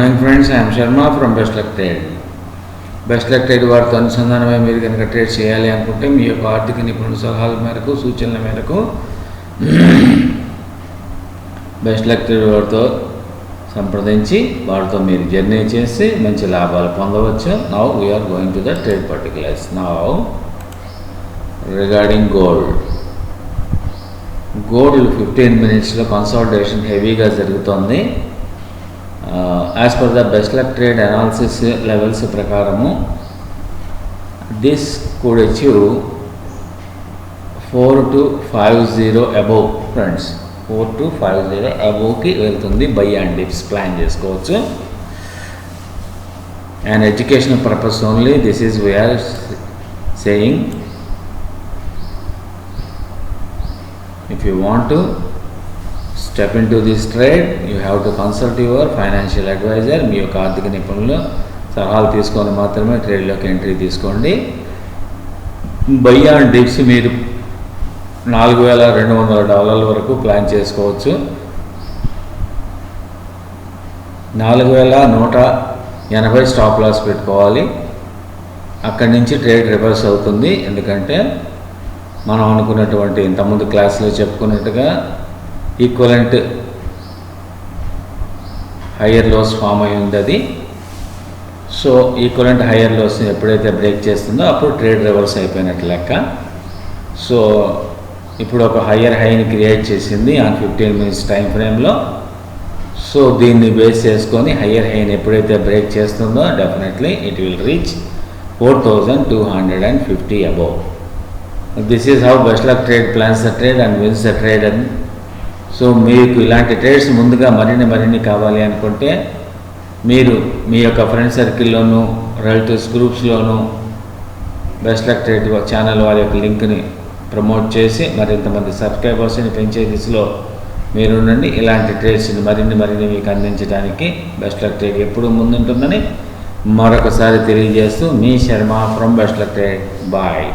Morning friends I'm Sharma from best luck trade best luck trade వారితో అనుసంధానమై మీరు కనుక ట్రేడ్ చేయాలి అనుకుంటే మీ యొక్క ఆర్థిక నిపుణుల సలహాల మేరకు సూచనల మేరకు బెస్ట్ లక్ ట్రేడ్ వారితో సంప్రదించి వారితో మీరు జర్నీ చేసి మంచి లాభాలు పొందవచ్చు. Now we're going to the trade particulars now regarding gold gold fifteen మినిట్స్లో కన్సాలిడేషన్ హెవీగా జరుగుతోంది. As per the best luck trade analysis levels ప్రకారము this could achieve four two five zero above friends four two five zero అబోవ్కి వెళ్తుంది buy and dips plan చేసుకోవచ్చు. And educational purpose only this is we're saying if you want to step in to this trade you have to consult your financial advisor మీ యొక్క ఆర్థిక నిపుణులు సలహాలు తీసుకొని మాత్రమే ట్రేడ్లోకి entry తీసుకోండి. బై ఆన్ డిప్స్ మీరు నాలుగు వేల రెండు వందల డాలర్ల వరకు ప్లాన్ చేసుకోవచ్చు. నాలుగు వేల నూట ఎనభై స్టాప్ లాస్ పెట్టుకోవాలి. అక్కడి నుంచి ట్రేడ్ రివర్స్ అవుతుంది. ఎందుకంటే మనం అనుకున్నటువంటి ఇంతకుముందు క్లాస్లో చెప్పుకున్నట్టుగా ఈక్వలెంట్ హయ్యర్ లోస్ ఫామ్ అయి ఉంది అది సో ఈక్వలెంట్ హయ్యర్ లోస్ని ఎప్పుడైతే బ్రేక్ చేస్తుందో అప్పుడు ట్రేడ్ రివర్స్ అయిపోయినట్టు లెక్క. సో ఇప్పుడు ఒక హయ్యర్ హైని క్రియేట్ చేసింది ఆన్ ఫిఫ్టీన్ మినిట్స్ టైం ఫ్రేమ్లో సో దీన్ని బేస్ చేసుకొని హయ్యర్ హైని ఎప్పుడైతే బ్రేక్ చేస్తుందో definitely it will reach four thousand two hundred and fifty above this is how best luck trade plans the trade and wins the trade and so మీకు ఇలాంటి trades ముందుగా మరిన్ని మరిన్ని కావాలి అనుకుంటే మీరు మీ యొక్క ఫ్రెండ్ సర్కిల్లోనూ రిలేటివ్స్ గ్రూప్స్లోనూ బెస్ట్ లక్ ట్రేడ్ ఛానల్ వారి యొక్క లింక్ని ప్రమోట్ చేసి మరింతమంది సబ్స్క్రైబర్స్ని పెంచే దిశలో మీరుండండి ఇలాంటి ట్రేడ్స్ని మరిన్ని మరిన్ని మీకు అందించడానికి బెస్ట్ లక్ ట్రేడ్ ఎప్పుడూ ముందుంటుందని మరొకసారి తెలియజేస్తూ మీ Sharma from best luck trade bye